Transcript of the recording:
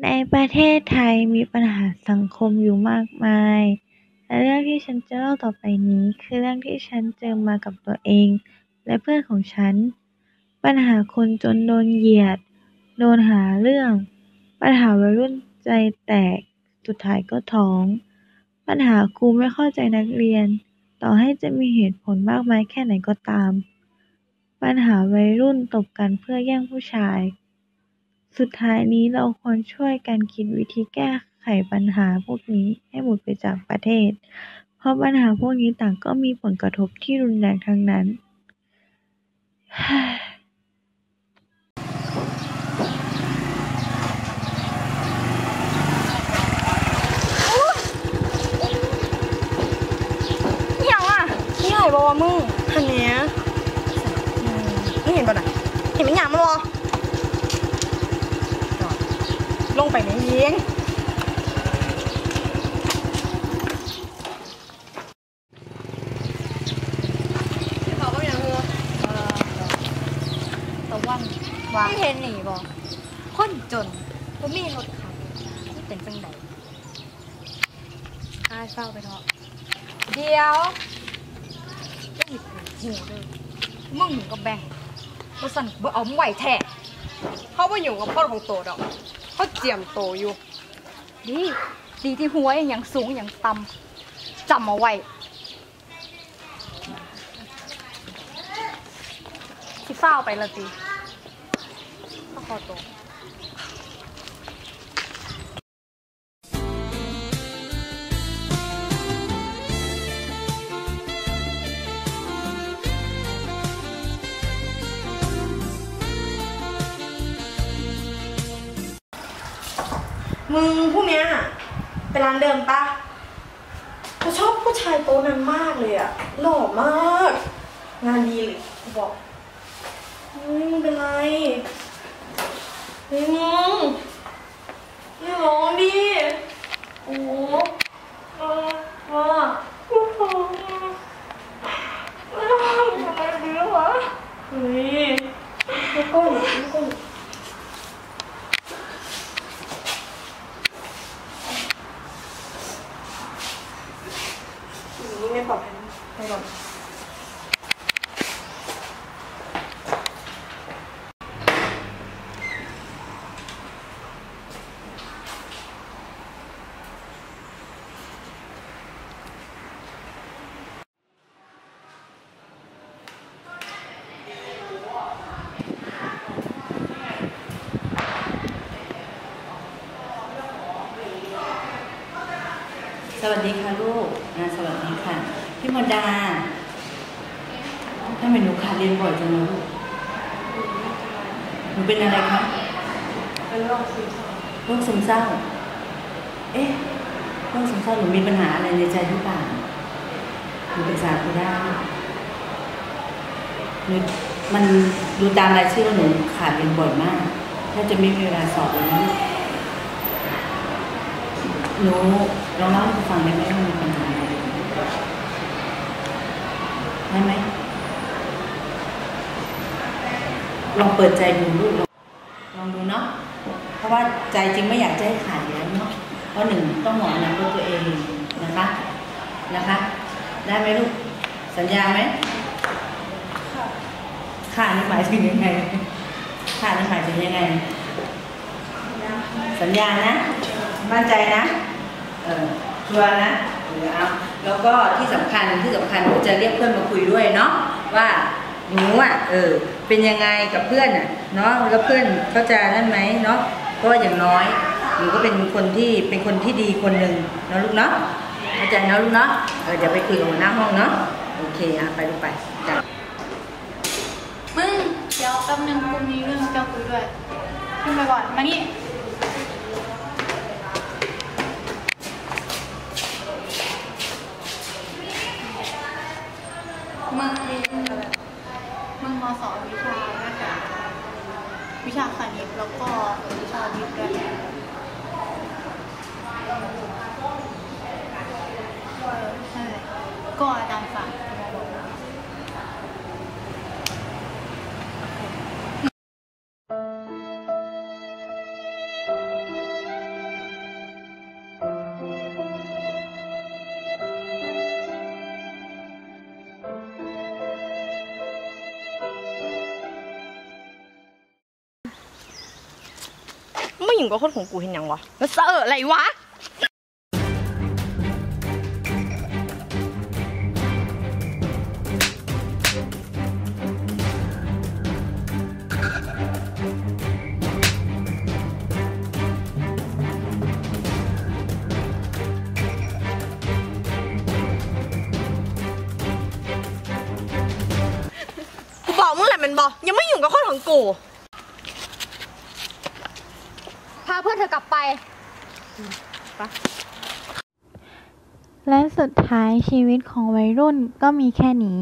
ในประเทศไทยมีปัญหาสังคมอยู่มากมาย และเรื่องที่ฉันจะเล่าต่อไปนี้คือเรื่องที่ฉันเจอมากับตัวเอง และเพื่อนของฉัน ปัญหาคนจนโดนเหยียด โดนหาเรื่อง ปัญหาวัยรุ่นใจแตก สุดท้ายก็ท้อง ปัญหาครูไม่เข้าใจนักเรียน ต่อให้จะมีเหตุผลมากมายแค่ไหนก็ตาม ปัญหาวัยรุ่นตบกันเพื่อแย่งผู้ชาย สุดท้ายนี้เราควรช่วยกันคิดวิธีแก้ไขปัญหาพวกนี้ให้หมดไปจากประเทศ เพราะปัญหาพวกนี้ต่างก็มีผลกระทบที่รุนแรงทั้งนั้นอิหยังอะนี่ใหญ่บอกว่ามึงอันเนี้ยมึงเห็นป่ะน่ะเห็นมันหยังมั้ยวะ ล งไปในเยียงเขาก็ยังงัวตะวันว่าเห็นหนีบ่คนจนบ่มีรถขับนี่เป็นจังไดอายเศร้าไปเถอะเดี๋ยวต้องหยิบหูเด้อมึงหนูกับแบงค์บ่สั่นบ่เอามึงไหวแท้เขาไปอยู่กับพ่อของโตดอก ก็เจียมโตอยู่ดีดีที่หัวยังอย่างสูงอย่างต่ำจำเอาไว้ที่เฝ้าไปละจีก็ขอตัว มึงพวกเนี้ยไปร้านเดิมปะเขาชอบผู้ชายโตนั้นมากเลยอะหล่อมาก งานดีเลยบอกเฮ้ยมึงเป็นไรเฮ้ยมึงไม่ร้องดิโอ้เออว่ากูท้องอะไม่ร้องอะไรดีวะเฮ้ยไม่ก้นไม่ก้น นี่ ไม่ปลอดภัยไปก่อนสวัสดีค่ะลูกนะสวัสดีค่ะ พี่ มดาทำไมหนูขาดเรียนบ่อยจังเลยลูกหนูเป็นอะไรคะเป็นโรคซึมเศร้าโรคซึมเศร้า เอ๊ะโรคซึมเศร้าหนูมีปัญหาอะไรในใจหรือเปล่าหนูปรึกษาครูได้หนูมันดูตามรายชื่อหนูขาดเรียนบ่อยมากแทบจะไม่มีเวลาสอบเลยนะลูหนูลองเล่าให้ฟังได้ไหมว่ามีปัญหาอะ ไรได้ไหมลองเปิดใจดูลูกลองลองดูเนาะเพราะว่าใจจริงไม่อยากจะให้ขาดอยู่แล้วเนาะเพราะหนึ่งต้องหวังอนาคตตัวเองนะคะนะคะ ได้ไหมลูกสัญญาไหมค่ะค่ะนี่หมายถึงยังไงค่ะนี่หมายถึงยังไง สัญญานะ มั่นใจนะ เออชัวร์นะ เออเอาแล้วก็ที่สำคัญที่สำคัญหนูจะเรียกเพื่อนมาคุยด้วยเนาะว่าหนูอะเออเป็นยังไงกับเพื่อนอะเนาะแล้วเพื่อนเขาจะนั่นไหมเนาะเพราะว่าอย่างน้อยหนูก็เป็นคนที่เป็นคนที่ดีคนหนึ่งเนาะลูกเนาะเข้าใจเนาะลูกเนาะเออเดี๋ยวไปคุยกับหัวหน้าห้องเนาะโอเคอะไปลูกไปจ้ะมึงเดี๋ยวแป๊บนึงกูมีเรื่องจะคุยด้วยขึ้นไปก่อนมานี่ มึงมึงมาสอนวิชาแม่กันวิชาคณิตแล้วก็วิชาวิทย์ด้วยเออใช่ก็อาจารย์ ยุ่งกับคนของกูเห็นยังวะแล้วเสออะไรวะกูบอกมึงแหละแมันบอกยังไม่อยุ่กับคนของกู พาเพื่อนเธอกลับไปและสุดท้ายชีวิตของวัยรุ่นก็มีแค่นี้